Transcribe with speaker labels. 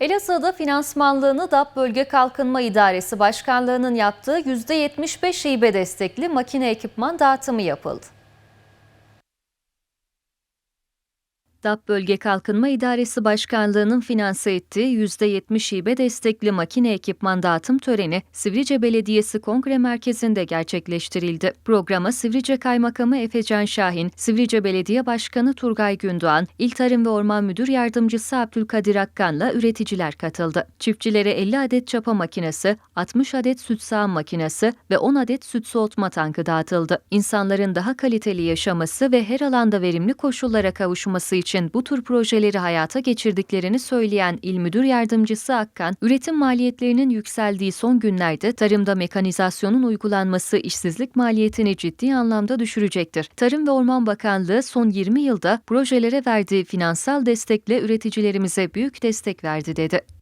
Speaker 1: Elazığ'da finansmanlığını DAP Bölge Kalkınma İdaresi Başkanlığı'nın yaptığı %75 hibe destekli makine ekipman dağıtımı yapıldı. DAP Bölge Kalkınma İdaresi Başkanlığı'nın finanse ettiği %70 hibe destekli makine ekipman dağıtım töreni Sivrice Belediyesi Kongre Merkezi'nde gerçekleştirildi. Programa Sivrice Kaymakamı Efecan Şahin, Sivrice Belediye Başkanı Turgay Gündoğan, İl Tarım ve Orman Müdür Yardımcısı Abdülkadir Akkan'la üreticiler katıldı. Çiftçilere 50 adet çapa makinesi, 60 adet süt sağım makinesi ve 10 adet süt soğutma tankı dağıtıldı. İnsanların daha kaliteli yaşaması ve her alanda verimli koşullara kavuşması için için bu tür projeleri hayata geçirdiklerini söyleyen İl Müdür Yardımcısı Akkan, üretim maliyetlerinin yükseldiği son günlerde tarımda mekanizasyonun uygulanması işsizlik maliyetini ciddi anlamda düşürecektir. Tarım ve Orman Bakanlığı son 20 yılda projelere verdiği finansal destekle üreticilerimize büyük destek verdi dedi.